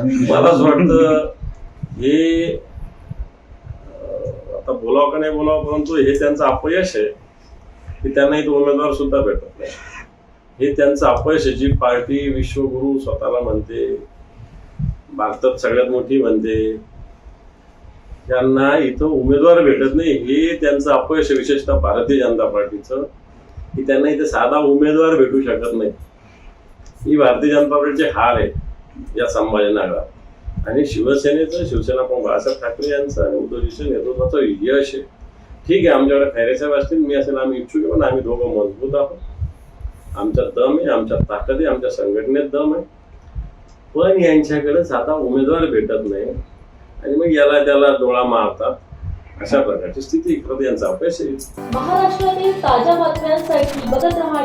मला असं वाटतं हे आता बोलावं का नाही बोलावं परंतु हे त्यांचं अपयश आहे की त्यांना इथं उमेदवार सुद्धा भेटत नाही. हे त्यांचं अपयश आहे जी पार्टी विश्वगुरु स्वतःला म्हणते भारतात सगळ्यात मोठी म्हणते. त्यांना इथं उमेदवार भेटत नाही हे त्यांचं अपयश आहे विशेषतः भारतीय जनता पार्टीचं की त्यांना इथे साधा उमेदवार भेटू शकत नाही. ही भारतीय जनता पार्टीचे हार आहे. या संभाजीनगरात आणि शिवसेनेचं शिवसेना प्रमुख बाळासाहेब ठाकरे यांचं आणि उद्धवजीचं नेतृत्वाचं यश आहे. ठीक आहे आमच्याकडे खैरेसाहेब असतील मी असेल आम्ही इच्छुक आहे पण आम्ही दोघं मजबूत आहोत. आमचा दम आहे आमच्या ताकद आहे आमच्या संघटनेत दम आहे. पण यांच्याकडे साधा उमेदवार भेटत नाही. आणि मग याला त्याला डोळा मारतात. अशा प्रकारची स्थिती खरं यांचा अपयश आहे. महाराष्ट्रातील ताज्या बातम्यांसाठी बघत राहा